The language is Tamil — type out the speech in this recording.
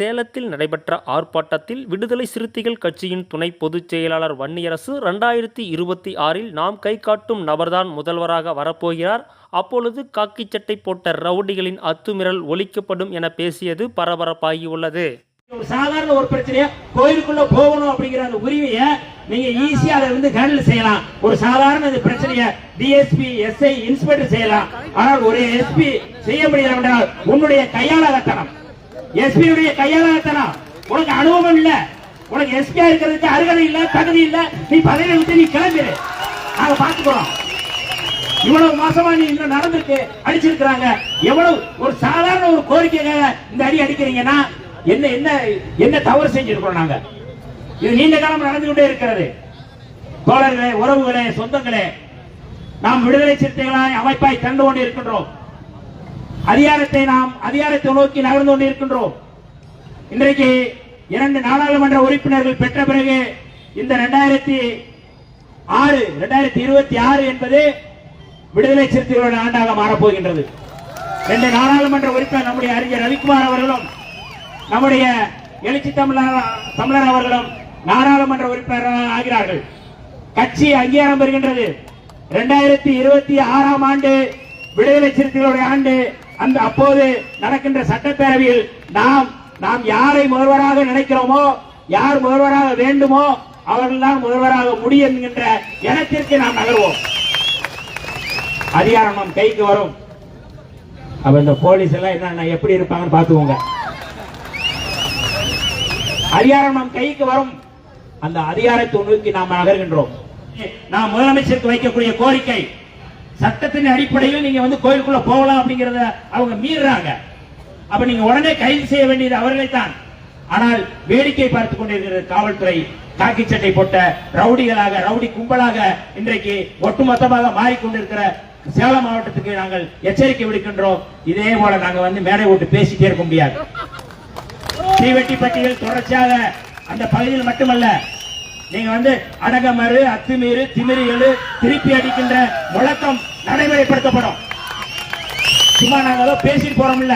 சேலத்தில் நடைபெற்ற ஆர்ப்பாட்டத்தில் விடுதலை சிறுத்தைகள் கட்சியின் துணை பொதுச் செயலாளர் வன்னியரசு ரெண்டாயிரத்தி இருபத்தி ஆறில் நாம் கை காட்டும் நபர்தான் முதல்வராக வரப்போகிறார். அப்பொழுது காக்கி சட்டை போட்ட ரவுடிகளின் அத்துமிரல் ஒழிக்கப்படும் என பேசியது பரபரப்பாகியுள்ளது. ஒரு சாதாரண ஒரு பிரச்சனையா கோயிலுக்குள்ள போகணும் அப்படிங்கிற அந்த உரிமையை நீங்க ஈஸியா அதை வந்து ஹேண்டில் செய்யலாம். ஒரு சாதாரண இந்த பிரச்சனைய டிஎஸ்பி எஸ்ஐ இன்ஸ்பெக்டர் செய்யலாம். ஆனால் ஒரு எஸ்பி செய்ய முடியல என்றால் உன்னுடைய கையாளகத்தனம் எஸ்பி உடைய கையாளகத்தனம் உனக்கு அனுபவம் இல்ல. உனக்கு எஸ்பியா இருக்கிறதுக்கு அருகதை இல்ல தகுதி இல்ல. நீ பதவியை விட்டு நீ கிளம்பிடு நாங்க பாத்துக்கிறோம் இவ்வளவு மாசமா நீ இன்னும் நடந்திருக்கு அடிச்சிருக்கிறாங்க. எவ்வளவு ஒரு சாதாரண ஒரு கோரிக்கைக்காக இந்த அடி அடிக்கிறீங்கன்னா என்ன என்ன என்ன தவறு செஞ்சிருக்கிறோம் நாங்க? இது நீண்ட காலம் நடந்து கொண்டே இருக்கிறது. தோழர்களே உறவுகளே சொந்தங்களே நாம் விடுதலை சிறுத்தைகளாய் அமைப்பாய் கண்டு கொண்டு இருக்கின்றோம். அதிகாரத்தை நாம் அதிகாரத்தை நோக்கி நகர்ந்து கொண்டிருக்கின்றோம். இன்றைக்கு இரண்டு நாடாளுமன்ற உறுப்பினர்கள் பெற்ற பிறகு இந்த இரண்டாயிரத்தி ஆறு இரண்டாயிரத்தி இருபத்தி ஆறு என்பது விடுதலை சிறுத்தைகளோட ஆண்டாக மாறப்போகின்றது. ரெண்டு நாடாளுமன்ற உறுப்பினர் நம்முடைய அறிஞர் ரவிக்குமார் அவர்களும் நம்முடைய எழுச்சி தமிழர் தமிழர் அவர்களும் நாடாளுமன்ற உறுப்பினர்கள் ஆகிறார்கள். கட்சி அங்கீகாரம் பெறுகின்றது. இரண்டாயிரத்தி இருபத்தி ஆறாம் ஆண்டு விடுதலை சிறுத்தைகளுடைய ஆண்டு அந்த அப்போது நடக்கின்ற சட்டப்பேரவையில் நாம் நாம் யாரை முதல்வராக நினைக்கிறோமோ யார் முதல்வராக வேண்டுமோ அவர்கள் தான் முதல்வராக முடியும் என்கின்ற எண்ணத்திற்கு நாம் நகர்வோம். அதிகாரம் நம் கைக்கு வரும். அப்ப இந்த போலீஸ் எல்லாம் என்ன எப்படி இருப்பாங்கன்னு பாத்துக்கோங்க அதிகாரம் நம் கைக்கு வரும். அந்த அதிகாரத்தை நோக்கி நாம் நகர்கின்றோம். நாம் முதலமைச்சருக்கு வைக்கக்கூடிய கோரிக்கை சட்டத்தின் அடிப்படையில் நீங்க வந்து கோயிலுக்குள்ள போகலாம் அப்படிங்கறத அவங்க மீறாங்க அப்ப நீங்க உடனே கைது செய்ய வேண்டியது அவர்களை தான் ஆனால் வேடிக்கை பார்த்துக் கொண்டிருக்கிறது காவல்துறை. காக்கி சட்டை போட்ட ரவுடிகளாக ரவுடி கும்பலாக இன்றைக்கு ஒட்டுமொத்தமாக மாறிக்கொண்டிருக்கிற சேலம் மாவட்டத்துக்கு நாங்கள் எச்சரிக்கை விடுக்கின்றோம். இதே போல நாங்க வந்து மேடை ஓட்டு பேசிட்டே இருக்க முடியாது. தீவெட்டிப்பட்டியில் தொடர்ச்சியாக அந்த பகுதியில் மட்டுமல்ல நீங்க வந்து அடகமறு அத்துமீறு திமிரிகள் திருப்பி அடிக்கின்ற முழக்கம் நடைமுறைப்படுத்தப்படும். சும்மா நாங்க ஏதோ பேசிட்டு போறோம் இல்ல